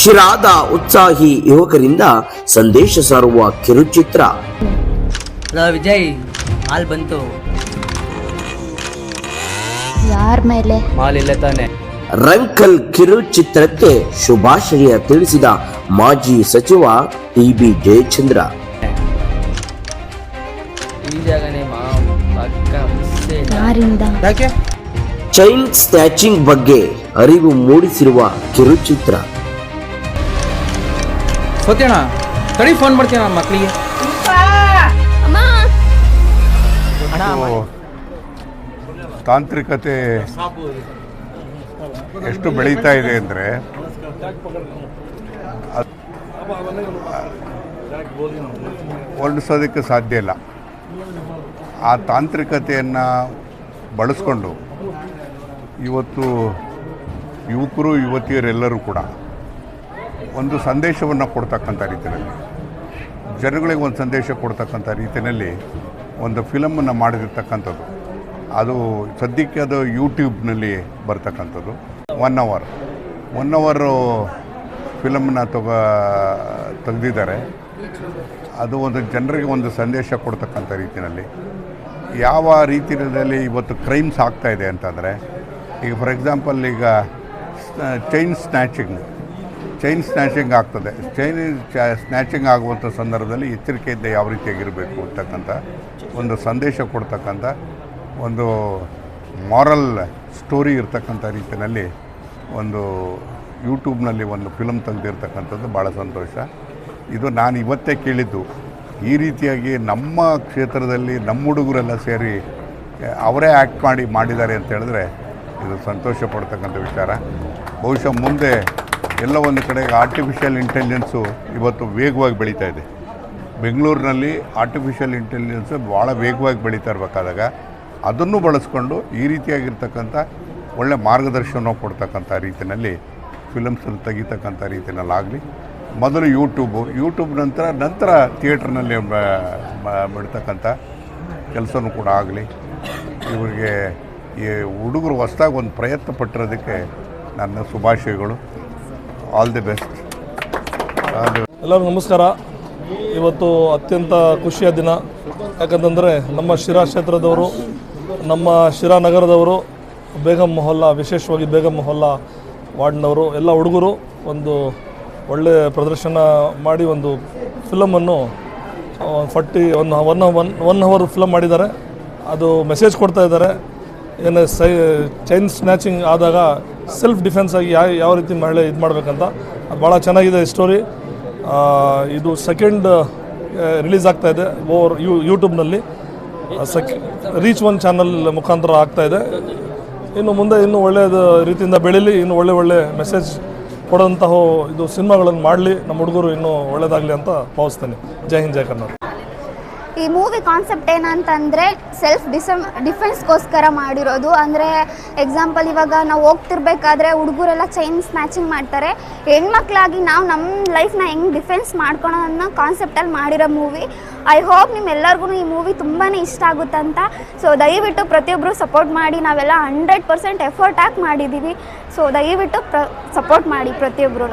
ಶಿರಾದ ಉತ್ಸಾಹಿ ಯುವಕರಿಂದ ಸಂದೇಶ ಸಾರುವ ಕಿರುಚಿತ್ರ. ವಿಜಯ್ ಹಾಲ್ ಬಂತು. ಯಾರ ಮೇಲೆ? ಮಾಲ್ ಇಲ್ಲೇ ತಾನೆ. ರಂಕಲ್ ಕಿರುಚಿತ್ರಕ್ಕೆ ಶುಭಾಶಯ ತಿಳಿಸಿದ ಮಾಜಿ ಸಚಿವ ಟಿ ಬಿ ಜಯಚಂದ್ರ. ಈ ಜಾಗನೇ ಮಾ ಪಕ್ಕ ಮಿಸ್ಸೇ ಇಲ್ಲ. ಯಾರಿಂದ? ಯಾಕೆ? ಚೈನ್ ಸ್ನ್ಯಾಚಿಂಗ್ ಬಗ್ಗೆ ಅರಿವು ಮೂಡಿಸಿರುವ ಕಿರುಚಿತ್ರ. ಸತ್ಯಣ್ಣ ತಡಿ ಫೋನ್ ಮಾಡ್ತೀನಿ ನಮ್ಮ ಮಕ್ಕಳಿಗೆ ತಾಂತ್ರಿಕತೆ ಎಷ್ಟು ಬೆಳೀತಾ ಇದೆ ಅಂದರೆ ವರ್ಣಿಸೋದಕ್ಕೆ ಸಾಧ್ಯ ಇಲ್ಲ. ಆ ತಾಂತ್ರಿಕತೆಯನ್ನು ಬಳಸ್ಕೊಂಡು ಇವತ್ತು ಯುವಕರು ಯುವತಿಯರೆಲ್ಲರೂ ಕೂಡ ಒಂದು ಸಂದೇಶವನ್ನು ಕೊಡ್ತಕ್ಕಂಥ ರೀತಿಯಲ್ಲಿ, ಜನಗಳಿಗೆ ಒಂದು ಸಂದೇಶ ಕೊಡ್ತಕ್ಕಂಥ ರೀತಿಯಲ್ಲಿ ಒಂದು ಫಿಲಮನ್ನು ಮಾಡಿರ್ತಕ್ಕಂಥದ್ದು. ಅದು ಸದ್ಯಕ್ಕೆ ಅದು ಯೂಟ್ಯೂಬ್ನಲ್ಲಿ ಬರ್ತಕ್ಕಂಥದ್ದು. ಒನ್ ಅವರ್ ಒನ್ ಅವರು ಫಿಲಮ್ನ ತಗ, ತೆಗೆದಿದ್ದಾರೆ. ಅದು ಒಂದು ಜನರಿಗೆ ಒಂದು ಸಂದೇಶ ಕೊಡ್ತಕ್ಕಂಥ ರೀತಿಯಲ್ಲಿ. ಯಾವ ರೀತಿಯಲ್ಲಿ ಇವತ್ತು ಕ್ರೈಮ್ಸ್ ಆಗ್ತಾಯಿದೆ ಅಂತಂದರೆ, ಈಗ ಫಾರ್ ಎಕ್ಸಾಂಪಲ್ ಈಗ ಚೈನ್ ಸ್ನ್ಯಾಚಿಂಗ್ ಚೈನ್ ಸ್ನ್ಯಾಚಿಂಗ್ ಆಗ್ತದೆ. ಚೈನ್ ಸ್ನ್ಯಾಚಿಂಗ್ ಆಗುವಂಥ ಸಂದರ್ಭದಲ್ಲಿ ಎಚ್ಚರಿಕೆಯಿಂದ ಯಾವ ರೀತಿಯಾಗಿರಬೇಕು ಅಂತಕ್ಕಂಥ ಒಂದು ಸಂದೇಶ ಕೊಡ್ತಕ್ಕಂಥ ಒಂದು ಮಾರಲ್ ಸ್ಟೋರಿ ಇರ್ತಕ್ಕಂಥ ರೀತಿಯಲ್ಲಿ ಒಂದು ಯೂಟ್ಯೂಬ್ನಲ್ಲಿ ಒಂದು ಫಿಲಮ್ ತೆಗೆದಿರ್ತಕ್ಕಂಥದ್ದು ಭಾಳ ಸಂತೋಷ. ಇದು ನಾನು ಇವತ್ತೇ ಕೇಳಿದ್ದು. ಈ ರೀತಿಯಾಗಿ ನಮ್ಮ ಕ್ಷೇತ್ರದಲ್ಲಿ ನಮ್ಮ ಹುಡುಗರೆಲ್ಲ ಸೇರಿ ಅವರೇ ಆ್ಯಕ್ಟ್ ಮಾಡಿ ಮಾಡಿದ್ದಾರೆ ಅಂತ ಹೇಳಿದ್ರೆ ಇದು ಸಂತೋಷ ಪಡ್ತಕ್ಕಂಥ ವಿಚಾರ. ಬಹುಶಃ ಮುಂದೆ ಎಲ್ಲ ಒಂದು ಕಡೆ ಆರ್ಟಿಫಿಷಿಯಲ್ ಇಂಟೆಲಿಜೆನ್ಸು ಇವತ್ತು ವೇಗವಾಗಿ ಬೆಳೀತಾ ಇದೆ. ಬೆಂಗಳೂರಿನಲ್ಲಿ ಆರ್ಟಿಫಿಷಿಯಲ್ ಇಂಟೆಲಿಜೆನ್ಸು ಭಾಳ ವೇಗವಾಗಿ ಬೆಳೀತಾ ಇರಬೇಕಾದಾಗ ಅದನ್ನು ಬಳಸ್ಕೊಂಡು ಈ ರೀತಿಯಾಗಿರ್ತಕ್ಕಂಥ ಒಳ್ಳೆ ಮಾರ್ಗದರ್ಶನ ಕೊಡ್ತಕ್ಕಂಥ ರೀತಿಯಲ್ಲಿ ಫಿಲಮ್ಸನ್ನು ತೆಗಿತಕ್ಕಂಥ ರೀತಿಯಲ್ಲಾಗಲಿ, ಮೊದಲು ಯೂಟ್ಯೂಬು ಯೂಟ್ಯೂಬ್ ನಂತರ ನಂತರ ಥಿಯೇಟ್ರ್ನಲ್ಲಿ ಬಿಡ್ತಕ್ಕಂಥ ಕೆಲಸನೂ ಕೂಡ ಆಗಲಿ. ಇವರಿಗೆ ಈ ಹುಡುಗರು ಹೊಸ್ದಾಗಿ ಒಂದು ಪ್ರಯತ್ನ ಪಟ್ಟಿರೋದಕ್ಕೆ ನನ್ನ ಶುಭಾಶಯಗಳು. ಆಲ್ ದಿ ಬೆಸ್ಟ್ ಎಲ್ಲರೂ ನಮಸ್ಕಾರ. ಇವತ್ತು ಅತ್ಯಂತ ಖುಷಿಯ ದಿನ. ಯಾಕಂತಂದರೆ ನಮ್ಮ ಶಿರಾ ಕ್ಷೇತ್ರದವರು, ನಮ್ಮ ಶಿರಾ ನಗರದವರು, ಬೇಗಂ ಮೊಹಲ್ಲಾ, ವಿಶೇಷವಾಗಿ ಬೇಗಂ ಮೊಹಲ್ಲಾ ವಾರ್ಡ್ನವರು, ಎಲ್ಲ ಹುಡುಗರು ಒಂದು ಒಳ್ಳೆಯ ಪ್ರದರ್ಶನ ಮಾಡಿ ಒಂದು ಫಿಲಮನ್ನು ಫಟ್ಟಿ one one one one hour film ಮಾಡಿದ್ದಾರೆ. ಅದು ಮೆಸೇಜ್ ಕೊಡ್ತಾ ಇದ್ದಾರೆ. ಏನು ಸೈ ಚೈನ್ ಸ್ನ್ಯಾಚಿಂಗ್ ಆದಾಗ ಸೆಲ್ಫ್ ಡಿಫೆನ್ಸ್ ಆಗಿ ಯಾವ ಯಾವ ರೀತಿ ಮಹಿಳೆ ಇದು ಮಾಡಬೇಕಂತ, ಅದು ಭಾಳ ಚೆನ್ನಾಗಿದೆ ಸ್ಟೋರಿ ಇದು ಸೆಕೆಂಡ್ ರಿಲೀಸ್ ಆಗ್ತಾ ಇದೆ ಓವರ್ ಯೂ ಯೂಟ್ಯೂಬ್ನಲ್ಲಿ ಸೆಕ್ ರೀಚ್ ಒನ್ ಚಾನಲ್ ಮುಖಾಂತರ ಆಗ್ತಾ ಇದೆ. ಇನ್ನು ಮುಂದೆ ಇನ್ನೂ ಒಳ್ಳೆಯದು ರೀತಿಯಿಂದ ಬೆಳೀಲಿ, ಇನ್ನು ಒಳ್ಳೆ ಒಳ್ಳೆ ಮೆಸೇಜ್ ಕೊಡೋಂತಹ ಇದು ಸಿನಿಮಾಗಳನ್ನು ಮಾಡಲಿ, ನಮ್ಮ ಹುಡುಗರು ಇನ್ನೂ ಒಳ್ಳೆಯದಾಗಲಿ ಅಂತ ಭಾವಿಸ್ತೇನೆ. ಜೈ ಹಿಂದ್, ಜೈ ಕರ್ನಾಟಕ. ಈ ಮೂವಿ ಕಾನ್ಸೆಪ್ಟ್ ಏನಂತಂದರೆ ಸೆಲ್ಫ್ ಡಿಸಮ್ ಡಿಫೆನ್ಸ್ಗೋಸ್ಕರ ಮಾಡಿರೋದು. ಅಂದರೆ ಎಕ್ಸಾಂಪಲ್ ಇವಾಗ ನಾವು ಹೋಗ್ತಿರ್ಬೇಕಾದ್ರೆ ಹುಡುಗರೆಲ್ಲ ಚೈನ್ ಸ್ನ್ಯಾಚಿಂಗ್ ಮಾಡ್ತಾರೆ. ಹೆಣ್ಮಕ್ಳಾಗಿ ನಾವು ನಮ್ಮ ಲೈಫ್ನ ಹೆಂಗೆ ಡಿಫೆನ್ಸ್ ಮಾಡ್ಕೊಳೋ ಅನ್ನೋ ಕಾನ್ಸೆಪ್ಟಲ್ಲಿ ಮಾಡಿರೋ ಮೂವಿ ಐ ಹೋಪ್ ನಿಮ್ಮೆಲ್ಲರಿಗೂ ಈ ಮೂವಿ ತುಂಬಾ ಇಷ್ಟ ಆಗುತ್ತಂತ ಸೊ ದಯವಿಟ್ಟು ಪ್ರತಿಯೊಬ್ಬರು ಸಪೋರ್ಟ್ ಮಾಡಿ. ನಾವೆಲ್ಲ ಹಂಡ್ರೆಡ್ ಪರ್ಸೆಂಟ್ ಎಫರ್ಟ್ ಹಾಕಿ ಮಾಡಿದ್ದೀವಿ ಸೊ ದಯವಿಟ್ಟು ಪ್ರ ಸಪೋರ್ಟ್ ಮಾಡಿ ಪ್ರತಿಯೊಬ್ಬರು